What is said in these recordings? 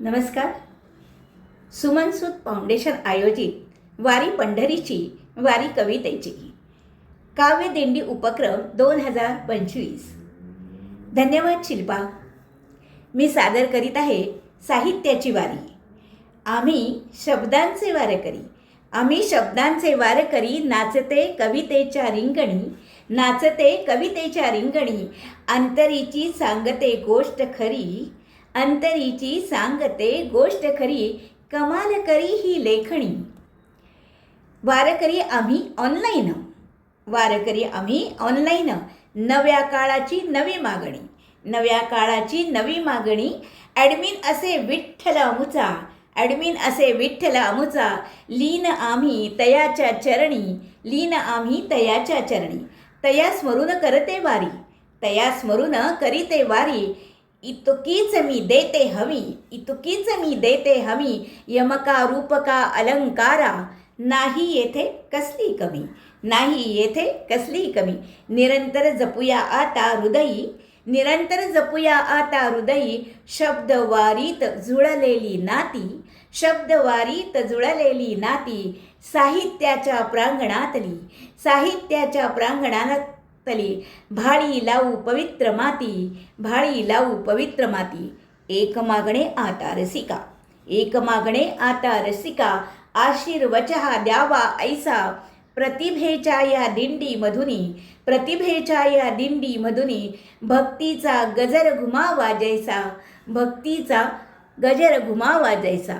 नमस्कार. सुमनसूत फाउंडेशन आयोजित वारी पंढरीची वारी कवितेची काव्य दिंडी उपक्रम दोन हजार पंचवीस. धन्यवाद शिल्पा. मी सादर करीत आहे साहित्याची वारी. आम्ही शब्दांचे वारेकरी. आम्ही शब्दांचे वारकरी नाचते कवितेच्या रिंगणी नाचते कवितेच्या रिंगणी अंतरीची सांगते गोष्ट खरी अंतरीची सांगते गोष्ट खरी कमाल करी ही लेखणी. वारकरी आम्ही ऑनलाईन. वारकरी आम्ही ऑनलाईन. नव्या काळाची नवी मागणी. नव्या काळाची नवी मागणी. ॲडमिन असे विठ्ठल मुचा. ॲडमिन असे विठ्ठल आमुचा लीन आम्ही तयाच्या चरणी लीन आम्ही तयाच्या चरणी. तया स्मरून करते वारी तया स्मरून करीते वारी. इतुकीच मी देते हवी इतुकीच मी देते हवी यमका रूपका अलंकारा नाही येथे कसली कमी नाही येथे कसली कमी. निरंतर जपूया आता हृदयी निरंतर जपूया आता हृदयी. शब्दवारीत जुळलेली नाती शब्दवारीत जुळलेली नाती साहित्याच्या प्रांगणातली साहित्याच्या प्रांगणातली. भाळी लावू पवित्र माती भाळी लावू पवित्र माती. एक मागणे आता रसिका एक मागणे आता रसिका. आशीर्वचहा द्यावा ऐसा. प्रतिभेच्या या दिंडी मधुनी प्रतिभेच्या या दिंडी मधुनी भक्तीचा गजर घुमावा जैसा भक्तीचा गजर घुमावा जैसा.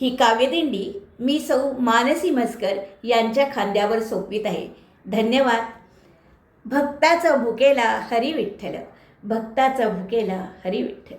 ही काव्यदिंडी मी सौ मानसी मस्कर यांच्या खांद्यावर सोपवीत आहे. धन्यवाद. भक्ताचा भुकेला हरी विठ्ठल भक्ताचा भुकेला हरी विठ्ठल